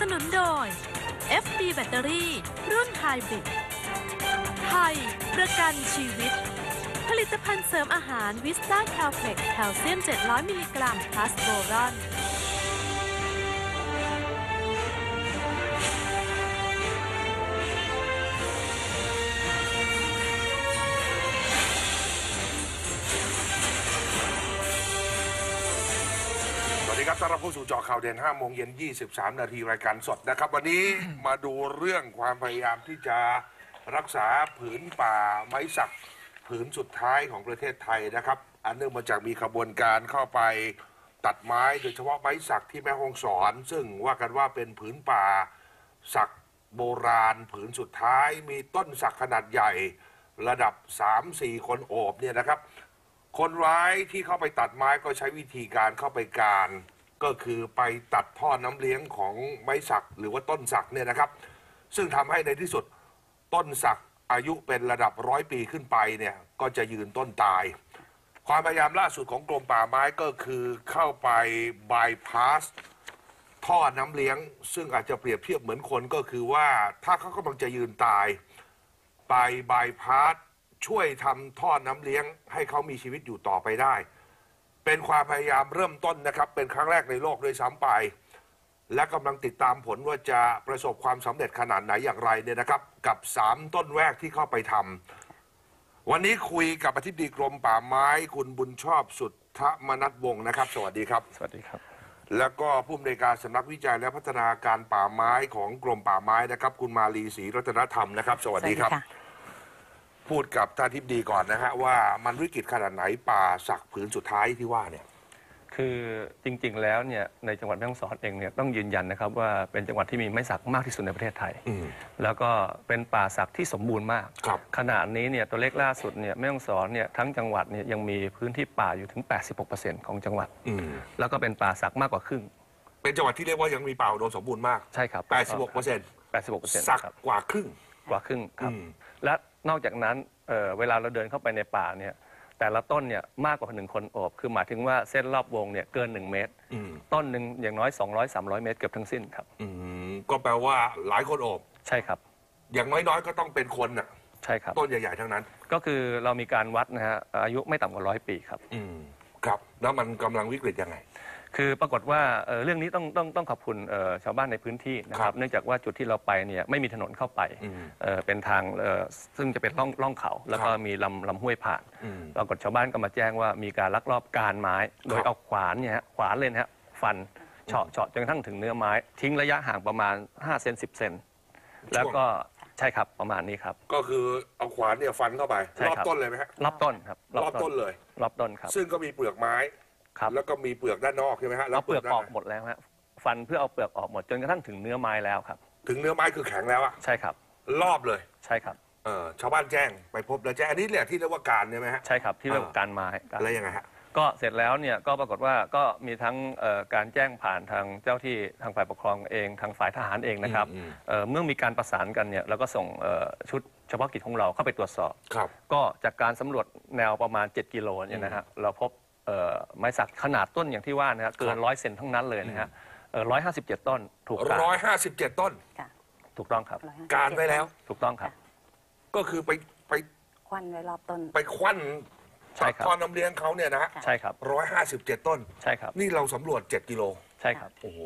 สนุนโดย FB แบตเตอรี่รุ่นไฮบริดไทยประกันชีวิต ผลิตภัณฑ์เสริมอาหารวิสตาแคลเฟกแคลเซียม 700 มิลลิกรัมพลัสโบรอน ต้อนรับเข้สู่เจอข่าวเด่น5โมงเย็น 23 นาทีรายการสดนะครับ วันนี้มาดูเรื่องความพยายามที่จะรักษาผืนป่าไม้สักผืนสุดท้ายของประเทศไทยนะครับ อันเนื่องมาจากมีขบวนการเข้าไปตัดไม้โดยเฉพาะไม้สักที่แม่ฮ่องสอน ซึ่งว่ากันว่าเป็นผืนป่าสักโบราณผืนสุดท้าย มีต้นสักขนาดใหญ่ระดับ 3-4 คนโอบเนี่ยนะครับคนร้ายที่เข้าไปตัดไม้ก็ใช้วิธีการเข้าไปการ ก็คือไปตัดท่อน้ำเลี้ยงของไม้สักหรือว่าต้นสักเนี่ยนะครับ ซึ่งทำให้ในที่สุดต้นสักอายุเป็นระดับร้อยปีขึ้นไปเนี่ยก็จะยืนต้นตาย ความพยายามล่าสุดของกรมป่าไม้ก็คือเข้าไปบายพาสท่อน้ำเลี้ยง ซึ่งอาจจะเปรียบเทียบเหมือนคนก็คือว่าถ้าเขากำลังจะยืนตาย ไปบายพาสช่วยทำท่อน้ำเลี้ยงให้เขามีชีวิตอยู่ต่อไปได้ เป็นความพยายามเริ่มต้นนะครับ เป็นครั้งแรกในโลกด้วยซ้ำไป และกำลังติดตามผลว่าจะประสบความสำเร็จขนาดไหนอย่างไรเนี่ยนะครับ กับ 3 ต้นแรกที่เข้าไปทำวันนี้คุยกับอธิบดีกรมป่าไม้ คุณบุญชอบสุทธมนัทวงศ์นะครับ สวัสดีครับ สวัสดีครับ แล้วก็ผู้อำนวยการสำนักวิจัยและพัฒนาการป่าไม้ของกรมป่าไม้นะครับ คุณมาลีศรีรัตนธรรมนะครับ สวัสดีครับ พูดกับท่านทิบดีก่อนนะฮะว่ามันวิกฤตขนาดไหนป่าสักผืนสุดท้ายที่ว่าเนี่ย คือจริงๆแล้วเนี่ยในจังหวัดแม่ฮ่องสอนเองเนี่ยต้องยืนยันนะครับว่าเป็นจังหวัดที่มีไม้สักมากที่สุดในประเทศไทย อืม แล้วก็เป็นป่าสักที่สมบูรณ์มาก ครับขณะนี้เนี่ยตัวเลขล่าสุดเนี่ยแม่ฮ่องสอนเนี่ยทั้งจังหวัดเนี่ยยังมีพื้นที่ป่าอยู่ถึง 86%ของจังหวัด อืมแล้วก็เป็นป่าสักมากกว่าครึ่งเป็นจังหวัดที่เรียกว่ายังมีป่าอุดมสมบูรณ์มาก ใช่ครับ86เปอร์เซ็นต์86%สักครับกว่าครึ่ง กว่าครึ่งครับ อืม และ นอกจากนั้นเอ่อเวลาเราเดินเข้าไปในป่าเนี่ยแต่ละต้นเนี่ยมากกว่าหนึ่งคนโอบ คือหมายถึงว่าเส้นรอบวงเนี่ยเกิน 1 เมตร อืมต้นหนึ่งอย่างน้อย 200-300 เมตรเกือบทั้งสิ้นครับ อืมก็แปลว่าหลายคนโอบ ใช่ครับ อย่างน้อยๆ ก็ต้องเป็นคนน่ะ ใช่ครับ ต้นใหญ่ๆ ทั้งนั้น ก็คือเรามีการวัดนะฮะอายุไม่ต่ำกว่าร้อยปีครับ อืม ครับ แล้วมันกำลังวิกฤตยังไง คือปรากฏว่าเอ่อเรื่องนี้ต้องต้องต้องขอบคุณเอ่อชาวบ้านในพื้นที่นะคครัรับบเนื่องจากว่าจุดที่เราไปเนี่ยไม่มีถนนเข้าไปอืมเอ่อเป็นทางเอ่อซึ่งจะเป็นร่องร่องเขา แล้วก็ครับมีลำลำห้วยผ่านอืมปรากฏชาวบ้านก็มาแจ้งว่ามีการลักลอบการไม้ โดยครับ เอาขวานเนี่ยฮะขวานเลยนะฮะฟันเฉาะเฉาะจนกระทั่งถึงเนื้อไม้ ทิ้งระยะห่างประมาณ5เซน10เซนแล้วก็ใช่ครับประมาณนี้ครับ ก็คือเอาขวานเนี่ยฟันเข้าไปใช่รอบครับ ต้นเลยไหมฮะรอบต้นครับรอบต้นเลย รอบต้นครับ ซึ่งก็มีเปลือกไม้ ครับแล้วก็มีเปลือกด้านนอกใช่ไหมฮะเอาเปลือกด้านออกในหมดแล้วฮะฟันเพื่อเอาเปลือกออกหมดจนกระทั่งถึงเนื้อไม้แล้วครับ ถึงเนื้อไม้คือแข็งแล้วอะใช่ครับ รอบเลยใช่ครับ เออชาวบ้านแจ้งไปพบแล้วแจ้งอันนี้เนี่ยที่เรียกว่าการใช่ไหมฮะ ใช่ครับที่เรียกว่าอ่าการไม้การ แล้วยังไงฮะ ก็เสร็จแล้วเนี่ยก็ปรากฏว่าก็มีทั้งเอ่อการแจ้งผ่านทางเจ้าที่ทางฝ่ายปกครองเองทางฝ่ายทหารเองนะครับอืมอืมเอ่อเมื่อมีการประสานกันเนี่ยเราก็ส่งเอ่อชุดเฉพาะกิจของเราเข้าไปตรวจสอบ ครับ ก็จากการสำรวจแนวประมาณ 7 กิโลเนี่ยนะฮะเราพบเอ่อ ไม้สักขนาดต้นอย่างที่ว่านะฮะเกิครันบร้อยเซนทั้งนั้นเลยนะฮะร้อยห้าสิบเจ็ดต้น ถูกการร้อยห้าสิบเจ็ดต้น ค่ะถูกต้องครับ 157การไว้แล้ว ถูกต้องครับ ก็คือไปไปควันไว้รอบต้น ไปควันใช่ครับ ตอนน้ำเลี้ยงเขาเนี่ยนะฮะใช่ครับ ร้อยห้าสิบเจ็ดต้น ใช่ครับ นี่เราสำรวจเจ็ดกิโล ใช่ครับ โอ้โห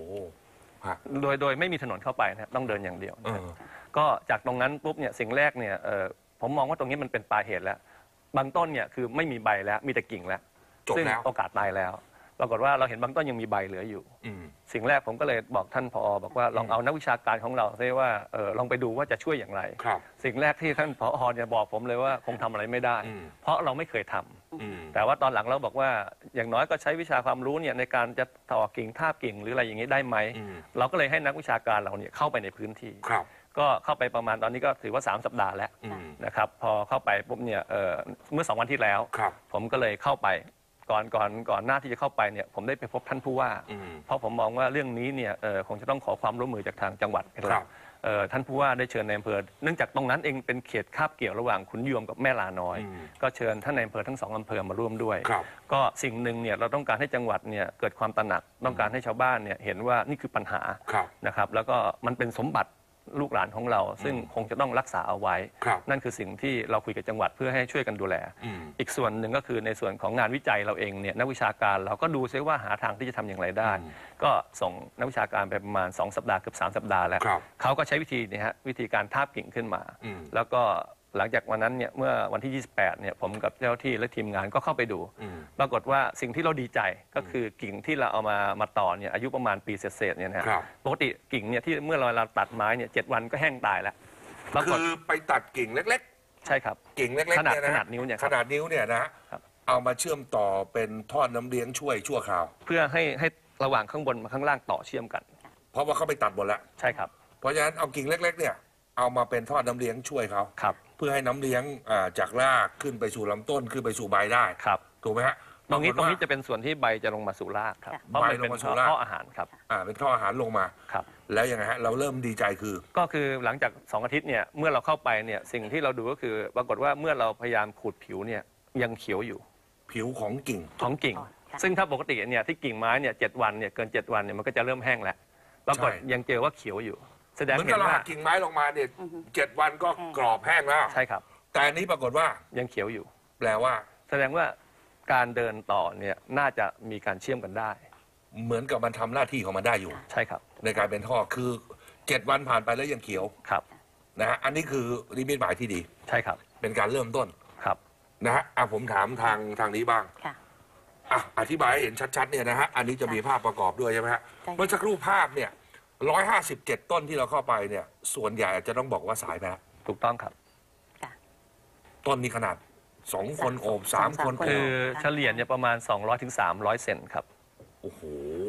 ฮะโดยโดยไม่มีถนนเข้าไปนะครับต้องเดินอย่างเดียวเอนะครับอก็จากตรงนั้นปุ๊บเนี่ยสิ่งแรกเนี่ยเอ่อผมมองว่าตรงนี้มันเป็นปลายเหตุแล้ว บางต้นเนี่ยคือไม่มีใบแล้วมีแต่กิ่งแล้ว จบซึ่งแล้ว โอกาสตายแล้ว ปรากฏว่าเราเห็นบางต้นยังมีใบเหลืออยู่ อืม สิ่งแรกผมก็เลยบอกท่านพอบอกว่าลองเอานักวิชาการของเราซิว่าเออลองไปดูว่าจะช่วยอย่างไร ครับ สิ่งแรกที่ท่านพอเนี่ยบอกผมเลยว่าคงทำอะไรไม่ได้ อืม เพราะเราไม่เคยทำอืม แต่ว่าตอนหลังเราบอกว่าอย่างน้อยก็ใช้วิชาความรู้เนี่ยในการจะต่อกิ่งทาบกิ่งหรืออะไรอย่างนี้ได้ไหมอืม เราก็เลยให้นักวิชาการเราเนี่ยเข้าไปในพื้นที่ ครับ ก็เข้าไปประมาณตอนนี้ก็ถือว่า 3 สัปดาห์แล้วอืม นะครับพอเข้าไปปุ๊บเนี่ยเอ่อเมื่อ 2 วันที่แล้ว ครับ ผมก็เลยเข้าไป ก่อนก่อนก่อนหน้าที่จะเข้าไปเนี่ยผมได้ไปพบท่านผู้ว่า อืม เพราะผมมองว่าเรื่องนี้เนี่ยเอ่อคงจะต้องขอความร่วมมือจากทางจังหวัดเป็นหคลัรักบเอ่อท่านผู้ว่าได้เชิญในอำเภอเนื่องจากตรงนั้นเองเป็นเขตคาบเกี่ยวระหว่างขุนยวมกับแม่ลาน้อยอืมก็เชิญท่านในอำเภอทั้งสองอำเภอมาร่วมด้วย ครับ ก็สิ่งหนึ่งเนี่ยเราต้องการให้จังหวัดเนี่ยเกิดความตระหนัก ต้องการให้ชาวบ้านเนี่ยเห็นว่านี่คือปัญหาครับ นะครับแล้วก็มันเป็นสมบัติ ลูกหลานของเรา ซึ่งคงจะต้องรักษาเอาไว้ ครับนั่นคือสิ่งที่เราคุยกับจังหวัดเพื่อให้ช่วยกันดูแล อืม อีกส่วนหนึ่งก็คือในส่วนของงานวิจัยเราเองเนี่ยนักวิชาการเราก็ดูซิว่าหาทางที่จะทำอย่างไรได้ ก็ส่งนักวิชาการไปประมาณ 2 สัปดาห์เกือบ3 สัปดาห์แล้ว ครับเขาก็ใช้วิธีเนี้ฮะวิธีการทาบกิ่งขึ้นมา อืม แล้วก็ หลังจากวันนั้นเนี่ยเมื่อวันที่ 28 เนี่ยผมกับเจ้าหน้าที่และทีมงานก็เข้าไปดูอืมปรากฏว่าสิ่งที่เราดีใจก็คือกิ่งที่เราเอามามาต่อเนี่ยอายุประมาณปีเศษๆเนี่ยนะฮะครับ ปกติกิ่งเนี่ยที่เมื่อเราเราตัดไม้เนี่ยเจ็ดวันก็แห้งตายแล้วปรากคืฏอไปตัดกิ่งเล็ก ใช่ครับ ๆ กิ่งเล็กๆขนาดเนี่ยนะขนาดนิ้วเนี่ยครับขนาดนิ้วเนี่ยนะฮะครับ เอามาเชื่อมต่อเป็นท่อน้ำเลี้ยงช่วยชั่วคราว เพื่อให้ให้ระหว่างข้างบนมาข้างล่างต่อเชื่อมกัน เพราะว่าเขาไปตัดหมดแล้ว ใช่ครับ เพราะฉะนั้นเอากิ่งเล็ก ๆ เนี่ยเอามาเป็นท่อน้ำเลี้ยงช่วยเขา ครับเพื่อให้น้ำเลี้ยงอ่าจากรากขึ้นไปสู่ลำต้นขึ้นไปสู่ใบได้ครับ ถูกไหมฮะตรงนี้ปตรงกฏนี้ว่าจะเป็นส่วนที่ใบจะลงมาสู่รากครับค่ะเพราะมันใบลเป็นงมาสู่ท่อราก ท่ออาหารครับอ่าเป็นท่ออาหารลงมา ครับ แล้วยังไงฮะเราเริ่มดีใจคือ ก็คือหลังจาก 2 อาทิตย์เนี่ยเมื่อเราเข้าไปเนี่ยสิ่งที่เราดูก็คือ ปรากฏว่าเมื่อเราพยายามขูดผิวเนี่ยยังเขียวอยู่ผิวของกิ่ง ของกิ่ง ค่ะ ซึ่งถ้าปกติเนี่ยที่กิ่งไม้เนี่ยเจ็ดวันเนี่ยเกิน 7 วันเนี่ยมันก็จะเริ่มแห้งแล้วปรากฏใช่ ยังเจอว่าเขียวอยู่ แสดงเหมือนเห็กับนเราว่าหักกิ่งไม้ลงมาเนี่ยเจ็ดวันก็กรอบแห้งแล้ว ใช่ครับ แต่อันนี้ปรากฏว่ายังเขียวอยู่ แปลว่า แสดงว่าการเดินต่อเนี่ยน่าจะมีการเชื่อมกันได้ เหมือนกับมันทำหน้าที่ของมันได้อยู่ ใช่ครับในการเป็นท่อคือเจ็ดวันผ่านไปแล้วยังเขียวครับ นะฮะอันนี้คือริมิตหมายที่ดี ใช่ครับเป็นการเริ่มต้นครับ นะฮะอะผมถามทางทางนี้บ้างค่ะ อะอธิบายให้เห็นชัดๆเนี่ยนะฮะอันนี้จะมีภาพประกอบด้วยใช่ไหมฮะใช่ค่ะเมื่อสักครู่ภาพเนี่ย ร้อยห้าสิบเจ็ดต้นที่เราเข้าไปเนี่ย ส่วนใหญ่อาจจะต้องบอกว่าสายไปแล้วถูกต้องครับค่ะต้นนี้ขนาดสองคนโอบสามคนสามคนโอคืบ อเฉลี่ยเนี่ยประมาณ 200-300ถึง300 เซนครับ โอ้โห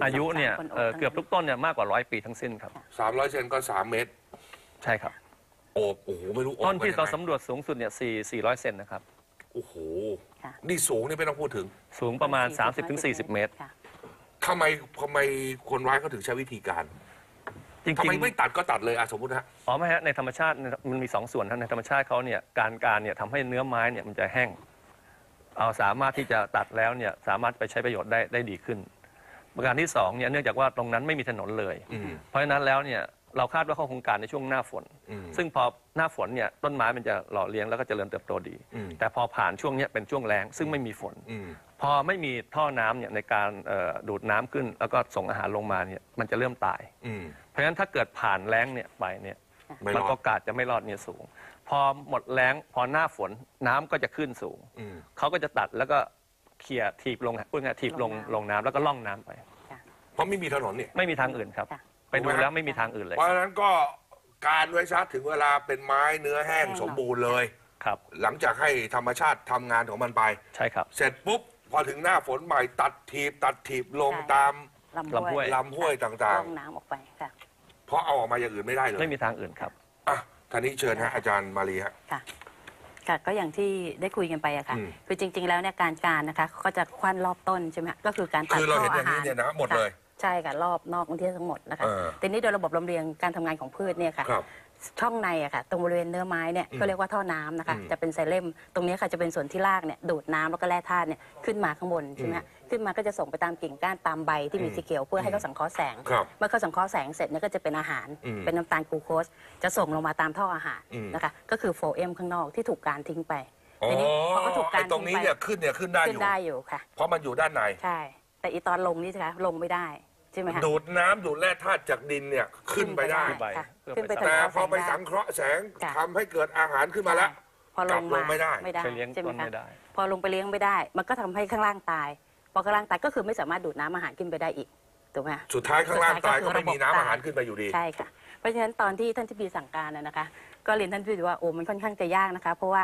อายุเนี่ยสามคนโอบเอ่อทั้งนั้นเกือบทุกต้นเนี่ยมากกว่าร้อยปีทั้งสิ้นครับ สามร้อยเซนก็สามเมตร ใช่ครับ โอบโอ้โหไม่รู้โอบต้นที่กัเรายังไงสำรวจสูงสุดเนี่ย4 400 เซนนะครับ โอ้โห ค่ะ นี่สูงนี่ไม่ต้องพูดถึงสูงประมาณ 30-40 เมตร ค่ะ ทำไมทำไมคนร้ายเขาถึงใช้วิธีการ จริงทำไมๆไม่ตัดก็ตัดเลยอะสมมตินะฮะ อ๋อไม่ฮะในธรรมชาติมันมีสองส่วนนะในธรรมชาติเขาเนี่ยการการเนี่ยทำให้เนื้อไม้เนี่ยมันจะแห้งเอาสามารถที่จะตัดแล้วเนี่ยสามารถไปใช้ประโยชน์ได้ได้ดีขึ้น ประการที่สองเนี่ยเนื่องจากว่าตรงนั้นไม่มีถนนเลย อืม เพราะฉะนั้นแล้วเนี่ยเราคาดว่าเขาคงการในช่วงหน้าฝน อืม ซึ่งพอหน้าฝนเนี่ยต้นไม้มันจะหล่อเลี้ยงแล้วก็เจริญเติบโตดี อืม แต่พอผ่านช่วงเนี้ยเป็นช่วงแรงซึ่งไม่มีฝน อืม พอไม่มีท่อน้ำเนี่ยในการเอ่อดูดน้ำขึ้น แล้วก็ส่งอาหารลงมาเนี่ยมันจะเริ่มตาย อืม เพราะฉะนั้นถ้าเกิดผ่านแล้งเนี่ยไปเนี่ยไม่มันรอโอดกาสจะไม่รอดเนี่ยสูง พอหมดแล้งพอหน้าฝนน้ำก็จะขึ้นสูง อืม เขาก็จะตัดแล้วก็เคลียร์ถีบลงพูดง่ายๆถีบลงลลงงน้ำน้ำแล้วก็ล่องน้ำไปเพราะไม่มีถนนเนี่ย ไม่มีทางอื่นครับ ค่ะ ไปดูแล้วไม่มีทางอื่นเลยเพราะฉะนั้นก็การไว้ซะถึงเวลาเป็นไม้เนื้อแห้งแห้ง สมบูรณ์เลย ครับ หลังจากให้ธรรมชาติทำงานของมันไป ใช่ครับ เสร็จปุ๊บ พอถึงหน้าฝนใหม่ตัดถีบ ตัดถีบลงใช่ ตามลำห้วยลำห้วยต่างล่องน้ำออกไปค่ะ ๆ เพราะเอาออกมาอย่างอื่นไม่ได้เลยไม่มีทางอื่นครับ อะท่านี้เชิญฮะอาจารย์มารีฮะ ค่ะ ค่ะ ก็อย่างที่ได้คุยกันไปอะค่ะ อืม คือจริง ๆ แล้วเนี่ยการการนะคะเขาก็จะควันรอบต้นใช่ไหมคะก็คือการตัดคือเราท่อเห็นออาย่างหานี้รเนี่ยนะหมดเลย ค่ะใช่ค่ะ รอบนอกพื้นที่ทั้งหมดนะคะเออแต่นี้โดยระบบลำเลียงการทำงานของพืชเนี่ยค่ะ ครับ ช่องในอะค่ะตรงบริเวณเนื้อไม้เนี่ยอืมก็เรียกว่าท่อน้ำนะคะอืมจะเป็นไซเลมตรงนี้ค่ะจะเป็นส่วนที่รากเนี่ยดูดน้ำแล้วก็แร่ธาตุเนี่ยขึ้นมาข้างบนใช่ไหมคะขึ้นมาก็จะส่งไปตามกิ่งก้านตามใบที่มีอืมสีเขียวเพื่อให้เขาสังเคราะห์แสง ครับเมื่อเขาสังเคราะห์แสงเสร็จเนี่ยก็จะเป็นอาหารอืมเป็นน้ำตาลกลูโคสจะส่งลงมาตามท่ออาหารอืม นะคะก็คือโฟเอมข้างนอกที่ถูกการทิ้งไปอ๋อทีนี้พอเขาถูกกาไอ้รตรงนี้เนี่ยขึ้นเนี่ยขึ้นได้อขึ้นยู่ ได้อยู่ค่ะ เพราะมันอยู่ด้านใน ใช่ แต่อีตอนลงนี่สิคะลงไม่ได้ ใช่ไหมคะดูดน้ำดูดแร่ธาตุจากดินเนี่ยขึ้นไปได้ ขึ้นไป ค่ะเพื่อขึ้นไปไปสังแต่เคราะห์พอไปแสงสัได้งเคราะห์แสงค่ะ ทำให้เกิดอาหารขึ้นมาแล้ว พอลกลังบลมางไม่ได้ ไม่ได้ไปเลี้ยงใช่ไหมต้นคะไม่ได้ พอลงไปเลี้ยงไม่ได้ มันก็ทำให้ข้างล่างตาย พอข้างล่างตายก็คือไม่สามารถดูดน้ำอาหารขึ้นไปได้อีกถูกไหมคะ สุดท้ายข้างล่างตายสุก็ดท้ายก็คือไม่มีน้ำระบบอาหารตายขึ้นไปอยู่ดี ใช่ค่ะ เพราะฉะนั้นตอนที่ท่านทิบดีสั่งการนะนะคะ ก็เรียนท่านทิบดีว่าโอ้มันค่อนข้างจะยากนะคะ เพราะว่า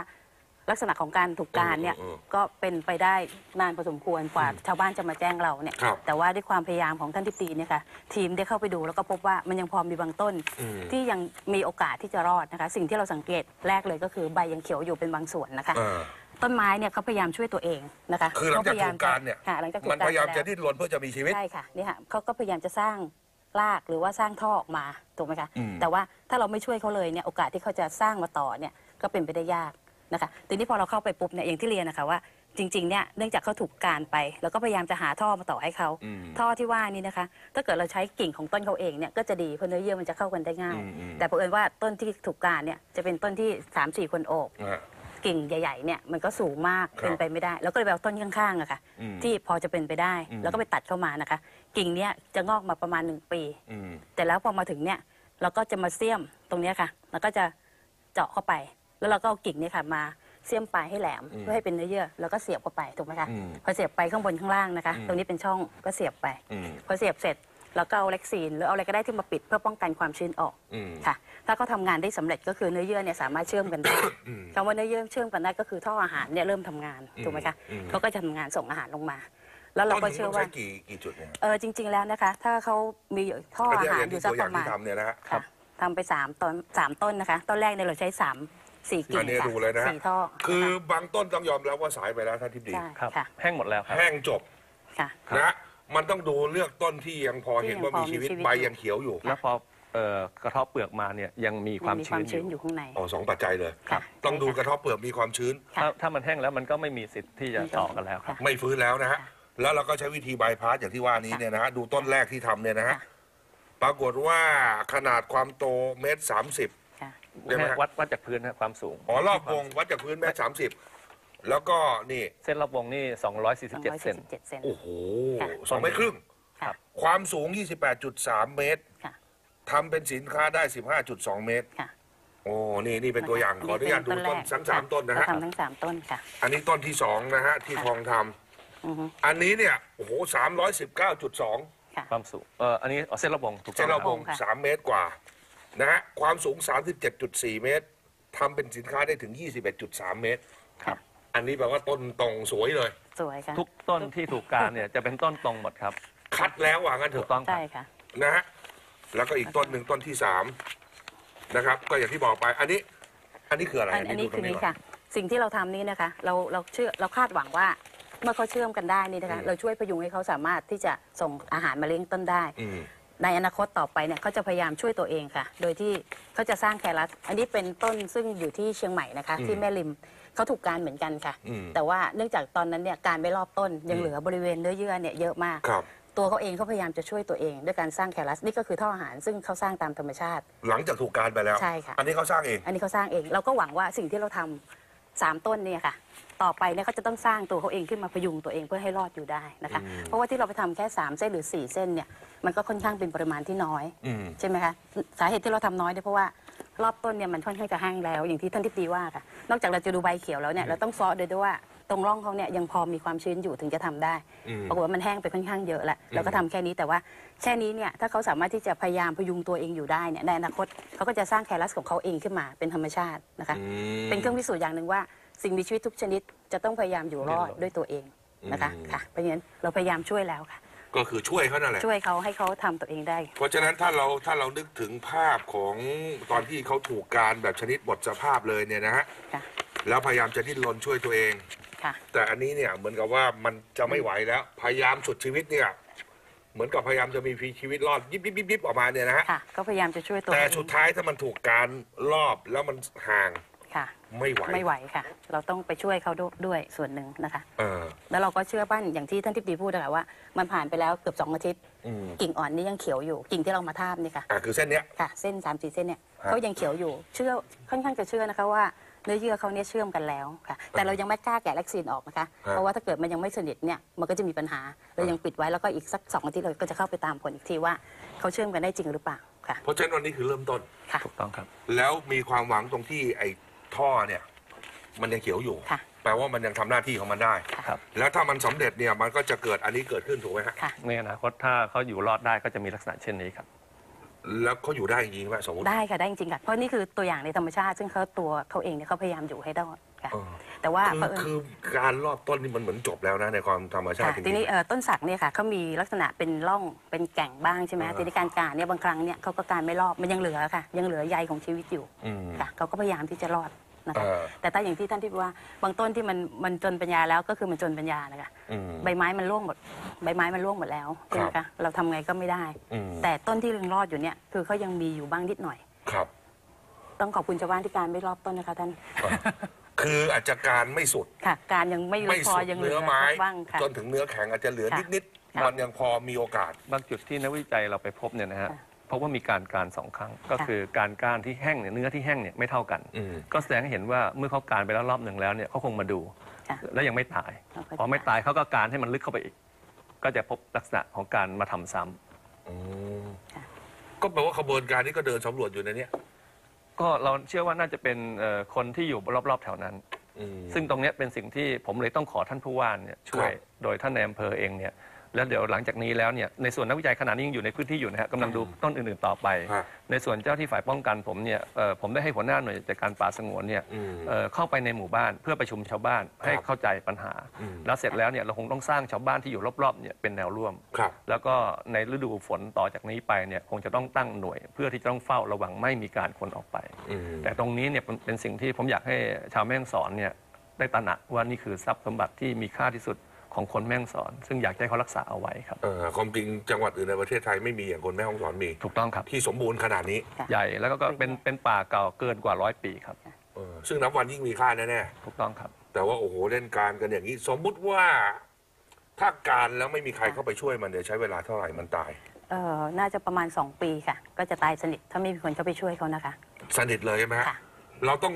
ลักษณะของการถูกการเนี่ยอืมอืมอืมก็เป็นไปได้นานพอสมควรกว่าชาวบ้านจะมาแจ้งเราเนี่ยครับแต่ว่าด้วยความพยายามของท่านทิบดีเนี่ยค่ะทีมได้เข้าไปดูแล้วก็พบว่ามันยังพอมีบางต้น อืม ที่ยังมีโอกาสที่จะรอดนะคะ สิ่งที่เราสังเกตแรกเลยก็คือใบยังเขียวอยู่เป็นบางส่วนนะคะเออต้นไม้เนี่ยเขาพยายามช่วยตัวเองนะคะคือหลังจากเขพถูกการเนี่ย ค่ะหลังจากถูกมันการพยายามไปจะแล้ว ดิ้นรนเพื่อจะมีชีวิต ใช่ค่ะนี่ค่ะเขาก็พยายามจะสร้างรากหรือว่าสร้างท่อออกมาถูกไหมคะ อืมแต่ว่าถ้าเราไม่ช่วยเขาเลยเนี่ยโอกาสที่เขาจะสร้างมาต่อเนี่ยก็เป็นไปได้ยาก นะคะทีนี้พอเราเข้าไปปุ๊บเนี่ยอย่างที่เรียนนะคะว่าจริงๆเนี่ยเนื่องจากเขาถูกการไป แล้วก็พยายามจะหาท่อมาต่อให้เขาอืมท่อที่ว่านี่นะคะ ถ้าเกิดเราใช้กิ่งของต้นเขาเองเนี่ยก็จะดีเพราะเนื้อเยื่อมันจะเข้ากันได้ง่ายอืมอืมแต่เผอิญว่าต้นที่ถูกการเนี่ยจะเป็นต้นที่3ามสี่คนโอบอะกิ่งใหญ่ๆเนี่ยมันก็สูงมากครับเป็นไปไม่ได้ แล้วก็เลยไปเอาต้นข้างๆอะค่ะอืมที่พอจะเป็นไปได้อืมแล้วก็ไปตัดเข้ามานะคะ กิ่งเนี้ยจะงอกมาประมาณหนึ่งปีอืมแต่แล้วพอมาถึงเนี่ยเราก็จะมาเสียมตรงเนี้ยค่ะ แล้วก็จะเจาะเข้าไป แล้วเราก็เอากิ่งเนี่ยค่ะมาเสียมปลายให้แหลมอืมเพื่อให้เป็นเนื้อเยื่อแล้วก็เสียบเข้าไปถูกไหมคะอืมพอเสียบไปข้างบนข้างล่างนะคะอืมตรงนี้เป็นช่องก็เสียบไปอืมพอเสียบเสร็จเราก็เอาเล็กซีนหรือเอาอะไรก็ได้ที่มาปิดเพื่อป้องกันความชื้นออกอืมค่ะ ถ้าเขาทำงานได้สำเร็จก็คือเนื้อเยื่อเนี่ยสามารถเชื่อมกันได้อืมคำว่าเนื้อเยื่อเชื่อมกันได้ก็คือท่ออาหารเนี่ยเริ่มทำงานอืมถูกไหมคะอืมเขาก็จะทำงานส่งอาหารลงมา แล้วเราต้นก็หนึ่งเชื่อต้องว่าใช้กี่กี่จุดเนี่ยเออจริง ๆแล้วนะคะ ถ้าเขามีท่อไอ้อาที่หารอย่างอยู่ที่สักตัวอปย่างระมาที่ณทำเนี่ยนะฮะค่ะทำไปสามต้นสามต้นนะคะ ต้นแรกเนี่ยเราใช้สาม สี่กิ่อังนนี้ค่ะดูเลยนะฮะสี่ท่อคือบางต้นต้องยอมรับว่าสายไปแล้วท่านทิพย์ดี ใช่ครับ ค่ะแห้งหมดแล้วครับ แห้งจบค่ะ นะฮะมันต้องดูเลือกต้นที่ยังพอเห็นว่ามีชีวิตที่ยังพอมีชีวิต ใบยังเขียวอยู่แล้วพอเอ่อกระเทบเปลือกมาเนี่ยยังมีความมีความชื้นชื้นออยู่ ยู่ข้างใน อ๋อสองปัจจัยเลยค่ะต้องดูใช่กระเทบเปลือกมีความชื้น ค่ะ ถ้าถ้ามันแห้งแล้วมันก็ไม่มีสิทธิ์ที่จะต่อกันแล้วครับค่ะไม่ฟื้นแล้วนะฮะ ค่ะแล้วเราก็ใช้วิธีบายพาสอย่างที่ว่านี้เนี่ยนะฮะ ดูต้นแรกที่ทำเนี่ยนะฮะ ค่ะ ปรากฏว่าขนาดความโตเมตรสามสิบค่ะ ได้ไหมฮะ วัดวัดจากพื้นนะความสูงอ๋อรอบวงวัดจากพื้นเมตรสามสิบแล้วก็นี่ เส้นรอบวงนี่ 247 เซน 247เซน โอ้โหค่ะ สองเมตรครึ่ง ค่ะ ความสูง 28.3 เมตรค่ะ ทำเป็นสินค้าได้ 15.2 เมตร ค่ะโอ้ นี่นี่เป็นตัวอย่าง ขออนุญาตดูต้นทั้งสามต้นนะเราฮะทำทั้งสามต้นค่ะ อันนี้ต้นที่สองนะฮะ ที่ทองทอือฮึำอันนี้เนี่ย โอ้โห 319.2 ค่ะ ความสูง เอ่ออันนี้อ๋อเส้นรอบวงถูกต้เส้อนงรอบควรับง ค่ะสามเมตรกว่า นะฮะความสูง 37.4 เมตรทำเป็นสินค้าได้ถึง 21.3 เมตร ครับ อันนี้แปลว่าต้นตรงสวยเลย สวยค่ะทุกต้นที่ถูกการเนี่ยจะเป็นต้นตรงหมดครับคัดแล้วว่างั้นเถถูกอะต้องครัใช่บค่ะ นะฮะแล้วก็อีกต้นหนึ่งต้นที่สามนะครับ ก็อย่างที่บอกไป อันนี้ อันนี้คืออะไรอันอันนี้ดูตรคืองนี้ก่ ค่ะ สิ่งที่เราทำนี่นะคะ เราเราเชื่อเราคาดหวังว่าเมื่อเขาเชื่อมกันได้นี่นะคะ อืม เราช่วยพยุงให้เขาสามารถที่จะส่งอาหารมาเลี้ยงต้นได้ อืม ในอนาคตต่อไปเนี่ยเขาจะพยายามช่วยตัวเองค่ะ โดยที่เขาจะสร้างแครัสอันนี้เป็นต้นซึ่งอยู่ที่เชียงใหม่นะคะอืมที่แม่ริมเขาถูกการเหมือนกันค่ะ อืม แต่ว่าเนื่องจากตอนนั้นเนี่ยการไม่รอบต้นยังอืมเหลือบริเวณเนื้อเยื่อเนี่ยเยอะมาก ครับ ตัวเขาเองเขาพยายามจะช่วยตัวเอง ด้วยการสร้างแครัสนี่ก็คือท่ออาหารซึ่งเขาสร้างตามธรรมชาติ หลังจากถูกการไปแล้ว ใช่ค่ะ อันนี้เขาสร้างเอง อันนี้เขาสร้างเองเราก็หวังว่าสิ่งที่เราทำสามต้นเนี่ยค่ะ ต่อไปเนี่ยเขาจะต้องสร้างตัวเขาเองขึ้นมาพยุงตัวเองเพื่อให้รอดอยู่ได้นะคะอืมเพราะว่าที่เราไปทำแค่สามเส้นหรือสี่เส้นเนี่ยมันก็ค่อนข้างเป็นปริมาณที่น้อย อืม ใช่ไหมคะสาเหตุที่เราทำน้อยเนี่ยเพราะว่ารอบต้นเนี่ยมันค่อนข้างจะแห้งแล้ว อย่างที่ท่านทิพดีว่าค่ะนอกจากเราจะดูใบเขียวแล้วเนี่ยเราต้องซ้อโดยด้วยว่าตรงร่องเขาเนี่ยยังพอมีความชื้นอยู่ถึงจะทำได้อืม ปรากฏว่ามันแห้งไปค่อนข้างเยอะแล้วเราก็ทำแค่นี้แต่ว่าแค่นี้เนี่ยถ้าเขาสามารถที่จะพยายามพยุงตัวเองอยู่ได้เนี่ยในอนาคตเขาก็จะสร้างแครัสของเขาเองขึ้นมาเป็นธรรมชาตินะคะ อืม เป็นเครื่องพิสูจน์อย่างหนึ่งว่า สิ่งมีชีวิตทุกชนิดจะต้องพยายามอยู่รอดด้วยตัวเองนะคะอืม ค่ะเพราะฉะนั้นเราพยายามช่วยแล้วค่ะ ก็คือช่วยเขานั่นแหละ ช่วยเขาให้เขาทำตัวเองได้ เพราะฉะนั้นถ้าเราถ้าเรานึกถึงภาพของตอนที่เขาถูกการแบบชนิดหมดสภาพเลยเนี่ยนะฮะค่ะ แล้วพยายามจะดิ้นรนช่วยตัวเอง ค่ะ แต่อันนี้เนี่ยเหมือนกับว่ามันจะไม่ไหวแล้ว พยายามสุดชีวิตเนี่ยเหมือนกับพยายามจะมีชีวิตรอดยิบยิบยิบยิบออกมาเนี่ยนะฮะค่ะ ก็พยายามจะช่วยตัวแต่เองสุดท้ายถ้ามันถูกการรอบแล้วมันห่างค่ะ ไม่ไหว ไม่ไหวค่ะ เราต้องไปช่วยเขาด้วยส่วนหนึ่งนะคะ เออ แล้วเราก็เชื่อบ้านอย่างที่ท่านทิพดีพูดนะคะว่ามันผ่านไปแล้วเกือบสองอาทิตย์อืมกิ่งอ่อนนี่ยังเขียวอยู่กิ่งที่เรามาทาบนี่ค่ะ อะคือเส้นเนี้ย ค่ะเส้นสามสี่เส้นเนี่ยครับเขายังเขียวอยู่เชื่อค่อนข้างจะเชื่อนะคะว่าเนื้อเยื่อเขาเนี่ยเชื่อมกันแล้วค่ะ แต่เรายังไม่กล้าแกะแล็กซีนออกนะคะเพราะว่าถ้าเกิดมันยังไม่สนิทเนี่ยมันก็จะมีปัญหาเรายังปิดไว้แล้วก็อีกสักสองอาทิตย์เราก็จะเข้าไปตามผลอีกทีว่าเขาเชื่อมกันได้จริงหรือเปล่าค่ะเพราะฉะนั้นวันนี้คือเริ่มต้น ค่ะ ถูกต้องครับ แล้วมีความหวังตรงที่ไอ้ ท่อเนี่ย มันยังเขียวอยู่ ค่ะแปลว่ามันยังทำหน้าที่ของมันได้ครับ แล้วถ้ามันสำเร็จเนี่ยมันก็จะเกิดอันนี้เกิดขึ้นถูกไหมฮะ ค่ะ ในอนาคตถ้าเขาอยู่รอดได้ก็จะมีลักษณะเช่นนี้ครับ แล้วเขาอยู่ได้จริงๆไหมสมมติ ได้ค่ะได้จริงๆค่ะเพราะนี่คือตัวอย่างในธรรมชาติ ซึ่งเขาตัวเขาเองเนี่ยเขาพยายามอยู่ให้ได้ค่ะ เออ แต่ว่าคือเผอิญ คือการรอบต้นนี่มันเหมือนจบแล้วนะในความธรรมชาติค่ะจริงๆทีนี้เอ่อต้นสักเนี่ยค่ะเขามีลักษณะเป็นร่องเป็นแก่งบ้างใช่ไหมอ่า ทีนี้การการเนี่ยบางครั้งเนี่ยเขาก็การไม่รอบมันยังเหลือค่ะ ยังเหลือใยของชีวิตอยู่อืม ค่ะเขาก็พยายามที่จะรอด นะคะเออแต่ถ้าอย่างที่ท่านที่ว่าบางต้นที่มันมันจนปัญญาแล้วก็คือมันจนปัญญานะคะอืมใบไม้มันร่วงหมด ใบไม้มันร่วงหมดแล้วใช่ไหมครัคะบเราทำไงก็ไม่ได้อืมแต่ต้นที่ยังรอดอยู่เนี่ยคือเขายังมีอยู่บ้างนิดหน่อยครับ ต้องขอบคุณชาวบ้านที่การไม่รอบต้นนะคะท่านคืออาจจะการไม่สุดค่ะ การยังไม่ไม่พอสุดยังเหลืเนื้ออไม้บ้างค่ะจนถึงเนื้อแข็งอาจจะเหลือค่ะนิดค่ะๆมันยังพอมีโอกาส บางจุดที่นักวิจัยเราไปพบเนี่ยนะฮะ ค่ะพบว่ามีการการสองครั้ง ก็ค่ะคือการการที่แห้งเนี่ยเนื้อที่แห้งเนี่ยไม่เท่ากันอืมก็แสดงให้เห็นว่าเมื่อเขาการไปแล้วรอบหนึ่งแล้วเนี่ยเขาคงมาดูค่ะแล้วยังไม่ตายเราก็พอไม่ตายเขาก็การให้มันลึกเข้าไปอีก ก็จะพบลักษณะของการมาทำซ้ำอืมค่ะก็แปลว่าขบวนการนี้ก็เดินสำรวจอยู่ในเนี้ยก็เราเชื่อว่าน่าจะเป็นเอ่อคนที่อยู่รอบๆแถวนั้นอืมซึ่งตรงเนี้ยเป็นสิ่งที่ผมเลยต้องขอท่านผู้ว่าเนี่ยช่วยครับโดยท่านในอำเภอเองเนี่ย แล้วเดี๋ยวหลังจากนี้แล้วเนี่ยในส่วนนักวิจัยขณะนี้ยังอยู่ในพื้นที่อยู่นะฮะกำลังดูต้นอื่นๆต่อไป ฮะในส่วนเจ้าที่ฝ่ายป้องกันผมเนี่ยเอ่อผมได้ให้หัวหน้าหน่วยจัดการป่าสงวนเนี่ยอืมเอ่อเข้าไปในหมู่บ้านเพื่อประชุมชาวบ้านให้เข้าใจปัญหา อืม แล้วเสร็จแล้วเนี่ยเราคงต้องสร้างชาวบ้านที่อยู่รอบๆเนี่ยเป็นแนวร่วม ครับ แล้วก็ในฤดูฝนต่อจากนี้ไปเนี่ยคงจะต้องตั้งหน่วย เพื่อที่จะต้องเฝ้าระวังไม่มีการคนออกไป อืม แต่ตรงนี้เนี่ยเป็นเป็นสิ่งที่ผมอยากให้ชาวแม่ฮ่องสอนเนี่ยได้ตระหนักว่านี่คือทรัพย์สมบัติที่มีค่าที่สุด ของคนแม่ฮ่องสอน ซึ่งอยากให้เขารักษาเอาไว้ครับ เอ่อความจริงจังหวัดอื่นในประเทศไทยไม่มีอย่างคนแม่ฮ่องสอนมี ถูกต้องครับ ที่สมบูรณ์ขนาดนี้ค่ะใหญ่แล้วก็ก็เป็นเป็นป่าเก่าเกินกว่าร้อยปีครับ เออซึ่งนับวันยิ่งมีค่าแน่ถูกต้องครับ ๆแต่ว่าโอ้โหเล่นการกันอย่างนี้ สมมุติว่า ถ้าการแล้วไม่มีใครเข้าไปช่วยมันเดี๋ยวใช้เวลาเท่าไหร่มันตาย เอ่อน่าจะประมาณ 2 ปีค่ะ ก็จะตายสนิทถ้าไม่มีคนเข้าไปช่วยเขานะคะ สนิทเลยใช่ไหมฮะค่ะ เราต้อง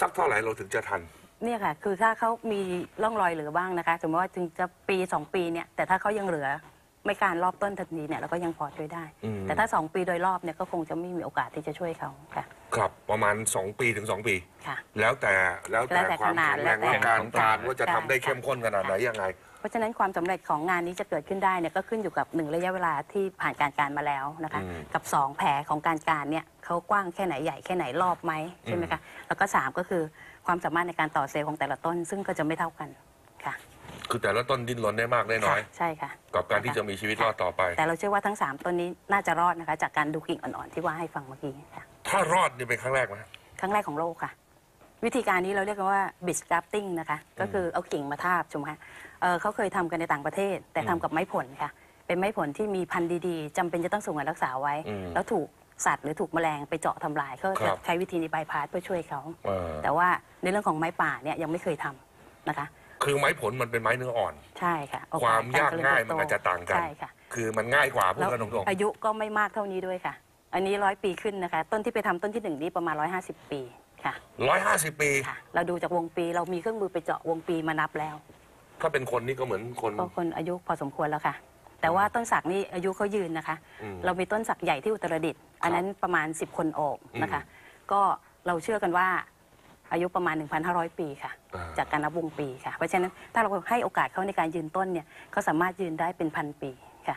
สักเท่าไหร่เราถึงจะทัน เนี่ยค่ะ คือถ้าเขามีร่องรอยเหลือบ้างนะคะสมมติว่าถึงจะปี 2 ปีเนี่ยแต่ถ้าเขายังเหลือไม่การรอบต้นทันทีเนี่ยเราก็ยังพอช่วยได้ อืม แต่ถ้า 2 ปีโดยรอบเนี่ยก็คงจะไม่มีโอกาสที่จะช่วยเขาค่ะครับประมาณ 2 ปีถึง 2 ปี ค่ะ แล้วแต่แล้วแต่แล้วแต่ความขนาดแข็งแรงแล้วแต่และการการใช่ว่าจะทำได้เข้มข้นขนาดไหนยังไง เพราะฉะนั้นความสำเร็จของงานนี้จะเกิดขึ้นได้เนี่ยก็ขึ้นอยู่กับหนึ่งระยะเวลาที่ผ่านการการมาแล้วนะคะอืมกับสองแผลของการการเนี่ยเขากว้างแค่ไหนใหญ่แค่ไหนรอบไหมใช่ไหมคะแล้วก็สามก็คือความสามารถในการต่อเซลล์ของแต่ละต้น ซึ่งก็จะไม่เท่ากันค่ะ คือแต่ละต้นดิ้นรนได้มากได้น้อยค่ะใช่ค่ะกับการที่จะมีชีวิตรอดต่อไป แต่เราเชื่อว่าทั้ง 3ต้นนี้น่าจะรอดนะคะ จากการดูกิ่งอ่อนๆที่ว่าให้ฟังเมื่อกี้ค่ะ ถ้ารอดนี่เป็นครั้งแรกไหมครั้งแรกของโลกค่ะ วิธีการนี้เราเรียกกันว่า bridge grafting นะคะ ก็คือเอากิ่งมาทาบใช่ไหมคะ เอ่อเขาเคยทำกันในต่างประเทศ แต่ทำกับไม้ผลค่ะ เป็นไม้ผลที่มีพันธุ์ดีๆจำเป็นจะต้องส่งการรักษาไว้ อืมแล้วถูกสัตว์หรือถูกแมลงไปเจาะทำลายเขาครัจะบ ใช้วิธีนี้บายพาสเพื่อช่วยเขา เออแต่ว่าในเรื่องของไม้ป่าเนี่ยยังไม่เคยทำนะคะ คือไม้ผลมันเป็นไม้เนื้ออ่อน ใช่ค่ะโอกสความยากรเจริญง่ายเติบมันโตอาจจะต่างกัน ใช่ค่ะ คือมันง่ายกว่าพูดแล้วกันตรงอายุก็ไม่มากเท่านี้ด้วยค่ะ อันนี้ร้อยปีขึ้นนะคะ ต้นที่ไปทำต้นที่หนึ่งนี่ประมาณร้อยห้าสิบปีค่ะๆร้อยห้าสิบปี ค่ะ เราดูจากวงปีเรามีเครื่องมือไปเจาะวงปีมานับแล้ว ถ้าเป็นคนนี่ก็เหมือนคน ก็คนอายุพอสมควรแล้วค่ะ แต่ว่าต้นสักนี่อายุเขายืนนะคะ อืมเรามีต้นสักใหญ่ที่อุตรดิตถ์อันนั้นประมาณ 10 คนโอบนะคะ ก็เราเชื่อกันว่าอายุประมาณ 1,500 ปีค่ะ อ่า จากการนับวงปีค่ะ เพราะฉะนั้นถ้าเราให้โอกาสเขาในการยืนต้นเนี่ยเขาสามารถยืนได้เป็นพันปีค่ะ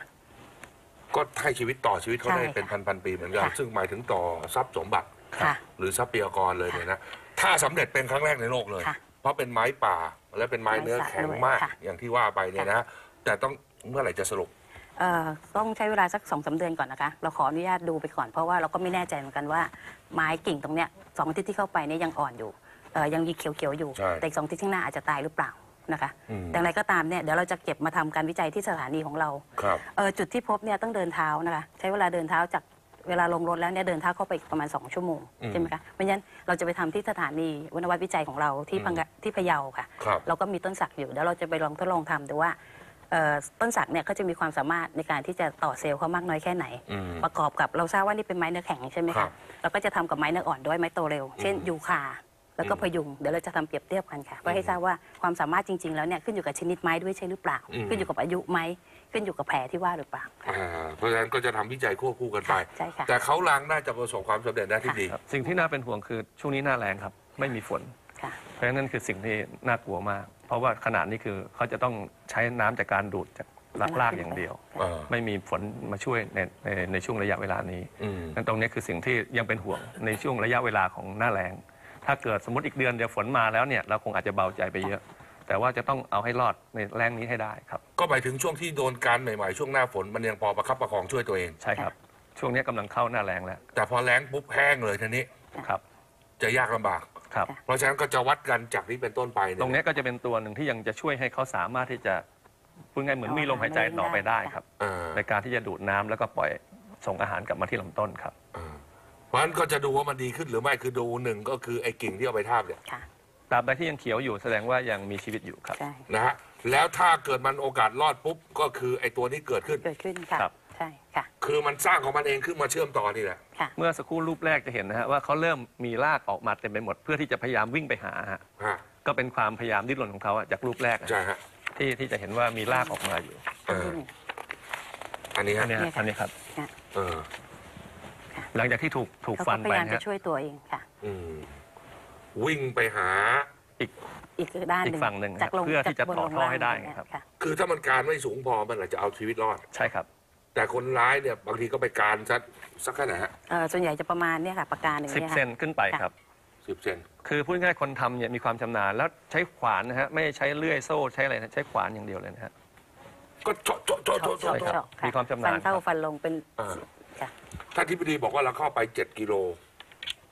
ก็ให้ชีวิตต่อชีวิตเขาได้ใช่ค่ะเป็นพันพันๆปีเหมือนกันค่ะ ซึ่งหมายถึงต่อทรัพย์สมบัติ ค่ะ หรือทรัพยากรเลยเนี่ยนะ ถ้าสำเร็จเป็นครั้งแรกในโลกเลย ค่ะ เพราะเป็นไม้ป่าและเป็นไม้เนื้อแข็งมากค่ะอย่างที่ว่าไปเนี่ยนะแต่ต้องเมื่อไหร่จะสรุปเอ่อต้องใช้เวลาสักสองสาเดือนก่อนนะคะ เราขออนุญาตดูไปก่อนเพราะว่าเราก็ไม่แน่ใจเหมือนกันว่าไม้กิ่งตรงเนี้ยสองอาทิตย์ที่เข้าไปเนี่ยยังอ่อนอยู่เอ่อยังมีเขียวๆอยู่ใช่แต่อีกสองอาทิตย์ข้างหน้าอาจจะตายหรือเปล่านะคะอืมแต่อย่างไรก็ตามเนี่ยเดี๋ยวเราจะเก็บมาทำการวิจัยที่สถานีของเราครับเอ่อจุดที่พบเนี่ยต้องเดินเท้านะคะใช้เวลาเดินเท้าจาก เวลาลงรถแล้วเนี่ยเดินเท้าเข้าไปอีกประมาณ 2 ชั่วโมงอืมใช่ไหมคะเพราะฉะนั้นเราจะไปทำที่สถานีวนวัตวิจัยของเราที่พังกะที่พะเยาค่ะครับเราก็มีต้นสักอยู่เดี๋ยวเราจะไปลองทดลองทำดูว่าเอ่อต้นสักเนี่ยเขาจะมีความสามารถในการที่จะต่อเซลล์เขามากน้อยแค่ไหน อืมประกอบกับเราทราบว่านี่เป็นไม้เนื้อแข็งใช่ไหมครัคะบเราก็จะทำกับไม้เนื้ออ่อนด้วยไม้โตเร็ว เช่นอืมยูคา แล้วก็อืมพยุงเดี๋ยวเราจะทำเปรียบเทียบกันค่ะเพื่อให้ทราบว่าความสามารถจริง ๆ แล้วเนี่ยขึ้นอยู่กับชนิดไม้ด้วยใช่หรือเปล่าอืมขึ้นอยู่กับอายุไหมขึ้นอยู่กับแผลที่ว่าหรือเปล่าค่ะอ่าเพราะฉะนั้นก็จะทำวิจัยควบคู่กันไปใช่ค่ะแต่เขาลางน่าจะประสบความสำเร็จได้ที่ดีครับสิ่งที่น่าเป็นห่วงคือช่วงนี้หน้าแรงครับ ไม่มีฝนค่ะเพราะฉะนั้นนั่นคือสิ่งที่น่ากลัวมาก เพราะว่าขนาดนี้คือเขาจะต้องใช้น้ำจากการดูดจากรากรากอย่างเดียวเออไม่มีฝนมาช่วยในในในช่วงระยะเวลานี้อืมนั่นตรงนี้คือสิ่งที่ยังเป็นห่วงในช่วงระยะเวลาของหน้าแรง ถ้าเกิดสมมติอีกเดือนเดียวฝนมาแล้วเนี่ยเราคงอาจจะเบาใจไปเยอะ แต่ว่าจะต้องเอาให้รอดในแรงนี้ให้ได้ครับ ก็ไปถึงช่วงที่โดนการใหม่ๆ ช่วงหน้าฝนมันยังพอประคับประคองช่วยตัวเอง ใช่ครับ ช่วงนี้กำลังเข้าหน้าแรงแล้วแต่พอแล้งปุ๊บแห้งเลยทีนี้ครับจะยากลำบาก ครับค่ะเพราะฉะนั้นก็จะวัดกันจากนี้เป็นต้นไปเยตรงเนี้ยก็จะเป็นตัวหนึ่งที่ยังจะช่วยให้เขาสามารถที่จะพูดง่ายเหมือนมีลมหายใจต่อไปได้ครับ เออในการที่จะดูดน้ำแล้วก็ปล่อยส่งอาหารกลับมาที่ลำต้นครับ เออเพ ราะฉะนั้นก็จะดูว่ามันดีขึ้นหรือไม่คือดูหนึ่งก็คือไอ้กิ่งที่เอาไปทาบเนี่ยค่ะ ตราบใดที่ยังเขียวอยู่แสดงว่ายังมีชีวิตอยู่ครับ ใช่ นะฮะแล้วถ้าเกิดมันโอกาสรอดปุ๊บก็คือไอ้ตัวนี้เกิดขึ้น เกิดขึ้นค่ะ ครับ ใช่ค่ะ คือมันสร้างของมันเองขึ้นมาเชื่อมต่อนี่แหละ ค่ะ เมื่อสักครู่รูปแรกจะเห็นนะฮะว่าเขาเริ่มมีรากออกมาเต็มไปหมด เพื่อที่จะพยายามวิ่งไปหาฮะฮะก็เป็นความพยายามดิ้นรนของเขาอะจากรูปแรกอะใช่ฮะที่ที่จะเห็นว่ามีรากออกมาอยู่เอออันนี้อัฮะนเนี้ยเนี่ยค่ะอันนี้ครับ เออ หลังจากที่ถูกถูกเขาฟัก็นพไปยายามนะจะฮะช่วยตัวเองค่ะ อืมวิ่งไปหา อีก อีกด้านหอีนึ่กงฝั่งหนึ่งจากลงเพื่อที่จะจากบนต่อลงท่อให้ได้ล่างครับค่ะคือถ้ามันการไม่สูงพอมันอาจจะเอาชีวิตรอด ใช่ครับ แต่คนร้ายเนี่ยบางทีก็ไปการสักสักแค่ไหนฮะเอ่อส่วนใหญ่จะประมาณเนี่ยค่ะประการหนึ่งสิบเนี่ยเซค่ะ นขึ้นไปครับ สิบเซนคือพูดง่ายๆคนทำเนี่ยมีความชำนาญแล้วใช้ขวานนะฮะไม่ใช้เลื่อยโซ่ใช้อะไรนะใช้ขวานอย่างเดียวเลยนะฮะ ก็เจาะเจาะเจาะเจาะใช่เจาะครับเจาะมีความชำนาญฟันเข้าครับ ฟันลงเป็นอ่า ค่ะ ท่านทิบดีบอกว่าเราเข้าไปเจ็ดกิโล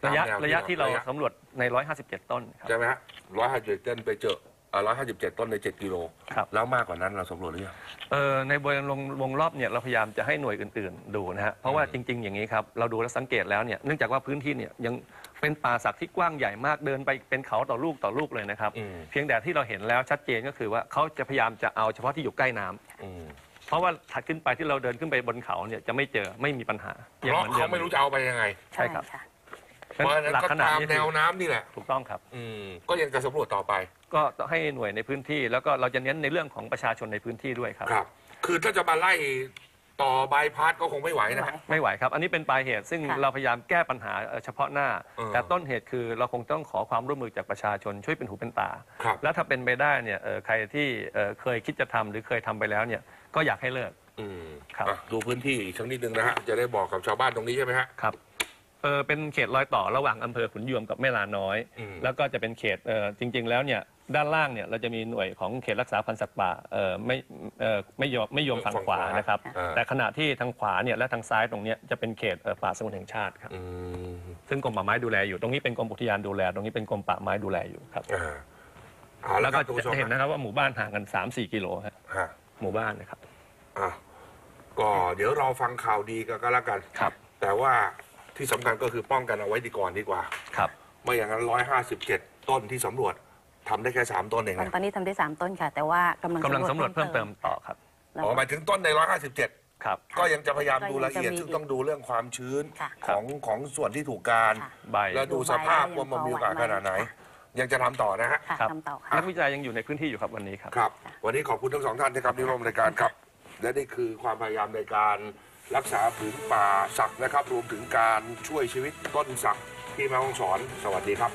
ระยะตามแนวระยะที่เราระยะสำรวจใน 157 ต้นครับ ใช่ไหมฮะร้อยห้าสิบเจ็ดต้นไปเจอร้อยห้าสิบเจ็ดต้นในเจ็ดกิโล ครับ แล้วมากกว่านั้นเราสำรวจหรือยัง เออในบริเวณวงวงรอบเนี่ยเราพยายามจะให้หน่วยอื่นๆ ดูนะฮะเพราะว่าจริง ๆ อย่างนี้ครับเราดูและสังเกตแล้วเนี่ยเนื่องจากว่าพื้นที่เนี่ยยังเป็นป่าสักที่กว้างใหญ่มากเดินไปเป็นเขาต่อลูกต่อลูกเลยนะครับ อืม เพียงแต่ที่เราเห็นแล้วชัดเจนก็คือว่าเขาจะพยายามจะเอาเฉพาะที่อยู่ใกล้น้ำ อืม เพราะว่าถัดขึ้นไปที่เราเดินขึ้นไปบนเขาเนี่ยจะไม่เจอไม่มีปัญหาเพราะเขาไม่รู้จะเอาไปยังไงใช่ครับค่ะเพราะฉะนั้นหลักก็ขนาดตามนี้แนวคือน้ำนี่แหละ ถูกต้องครับ อืม ก็ยังจะสำรวจต่อไปก็ต้องให้หน่วยในพื้นที่ แล้วก็เราจะเน้นในเรื่องของประชาชนในพื้นที่ด้วยครับ ครับ คือถ้าจะมาไล่ ต่อบายพาสก็คงไม่ไหวนะฮะ ไม่ไหวครับ อันนี้เป็นปลายเหตุ ซึ่งค่ะเราพยายามแก้ปัญหาเอ่อเฉพาะหน้า เออแต่ต้นเหตุคือเราคงต้องขอความร่วมมือจากประชาชนช่วยเป็นหูเป็นตา ครับ แล้วถ้าเป็นไปได้เนี่ยเอ่อใครที่เอ่อเคยคิดจะทำหรือเคยทำไปแล้วเนี่ยก็อยากให้เลิก อืมครับ อะดูพื้นที่อีกสักนิดนึงนะฮะ จะได้บอกกับชาวบ้านตรงนี้ใช่ไหมฮะ ครับเออเป็นเขตรอยต่อระหว่างอำเภอขุนยวมกับแม่ลาน้อย อืมแล้วก็จะเป็นเขตเออจริง ๆ แล้วเนี่ย ด้านล่างเนี่ยเราจะมีหน่วยของเขตรักษาพันธุ์สัตว์ป่าเออไม่เออไม่ยอมไม่ยอมฝั่งขวานะครับ อ่า แต่ขณะที่ทางขวาเนี่ยและทางซ้ายตรงเนี้ยจะเป็นเขตเอ่อป่าสงวนแห่งชาติครับ อืมซึ่งกรมป่าไม้ดูแลอยู่ ตรงนี้เป็นกรมอุทยานดูแล ตรงนี้เป็นกรมป่าไม้ดูแลอยู่ครับ อ่าเอาละแล้วคก็รับทุกผู้ชมจะเห็นนะครับว่าหมู่บ้านห่างกัน 3-4 กิโลฮะฮะหมู่บ้านนะครับ อะก็เดี๋ยวเราฟังข่าวดีกันก็แล้วกันครับ แต่ว่าที่สำคัญก็คือป้องกันเอาไว้ดีก่อนดีกว่า ครับ ไม่อย่างนั้นร้อยห้าสิบเจ็ดต้นที่สำรวจ ทำได้แค่สามต้นเองตอนนะตอนนี้ทำได้สามต้นค่ะ แต่ว่ากำลังกำลังสำรวจเพิ่มเติมต่อครับแล้ว อ๋อหมายถึงต้นในร้อยห้าสิบเจ็ดครับ ก็ยังจะพยายามดูก็ยังละเอียดจะมีซึ่งต้องดูเรื่องความชื้นค่ะของของส่วนที่ถูกการ ค่ะ ใบ แล้วดูสภาพว่ามันมีโอกาสขนาดไหน ยังจะทำต่อนะฮะ ค่ะครับ ทำต่อค่ะ นักวิจัยยังอยู่ในพื้นที่อยู่ครับวันนี้ครับ ครับ วันนี้ขอบคุณทั้งสองท่านนะครับที่ร่วมรายการครับ และนี่คือความพยายามในการรักษาผืนป่าสักนะครับ รวมถึงการช่วยชีวิตต้นสักที่แม่ฮ่องสอน สวัสดีครับ